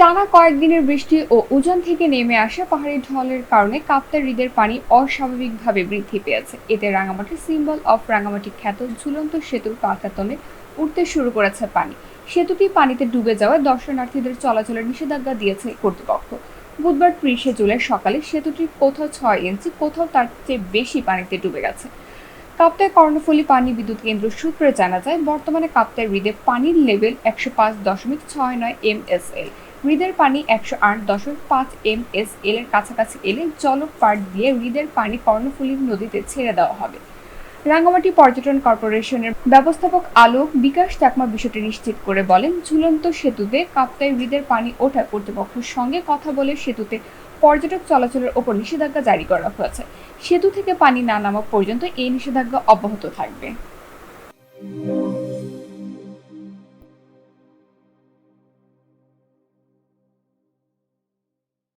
টানা কয়েকদিনের বৃষ্টি ও উজান থেকে নেমে আসা পাহাড়ি ঢলের কারণে কাপ্তার হ্রদের পানি অস্বাভাবিকভাবে বৃদ্ধি পেয়েছে। এতে রাঙামাটি সিম্বল অফ রাঙামাটি খ্যাত ঝুলন্ত সেতুর পাতাতলে উঠতে শুরু করেছে পানি। সেতুটি পানিতে ডুবে যাওয়ায় দর্শনার্থীদের চলাচলের নিষেধাজ্ঞা দিয়েছে কর্তৃপক্ষ। বুধবার ত্রিশে জুলাই সকালে সেতুটি কোথাও ছয় ইঞ্চি, কোথাও তার চেয়ে বেশি পানিতে ডুবে গেছে। কাপ্তায় কর্ণফুলী পানি বিদ্যুৎ কেন্দ্র সূত্রে জানা যায়, বর্তমানে কাপ্তায় হ্রদে পানির লেভেল একশো পাঁচ দশমিক ছয় নয় এম এস এল। হ্রদের পানি একশো আট দশমিক পাঁচ এম এস এল এর কাছাকাছি এলে জলক পাট দিয়ে হ্রদের পানি কর্ণফুলী নদীতে ছেড়ে দেওয়া হবে। রাঙ্গামাটি পর্যটন কর্পোরেশনের ব্যবস্থাপক আলোক বিকাশ চাকমা বিষয়টি নিশ্চিত করে বলেন, ঝুলন্ত সেতুতে কাপ্তাই হ্রদের পানি ওঠা কর্তৃপক্ষের সঙ্গে কথা বলে সেতুতে পর্যটক চলাচলের ওপর নিষেধাজ্ঞা জারি করা হয়েছে। সেতু থেকে পানি না নামা পর্যন্ত এই নিষেধাজ্ঞা অব্যাহত থাকবে।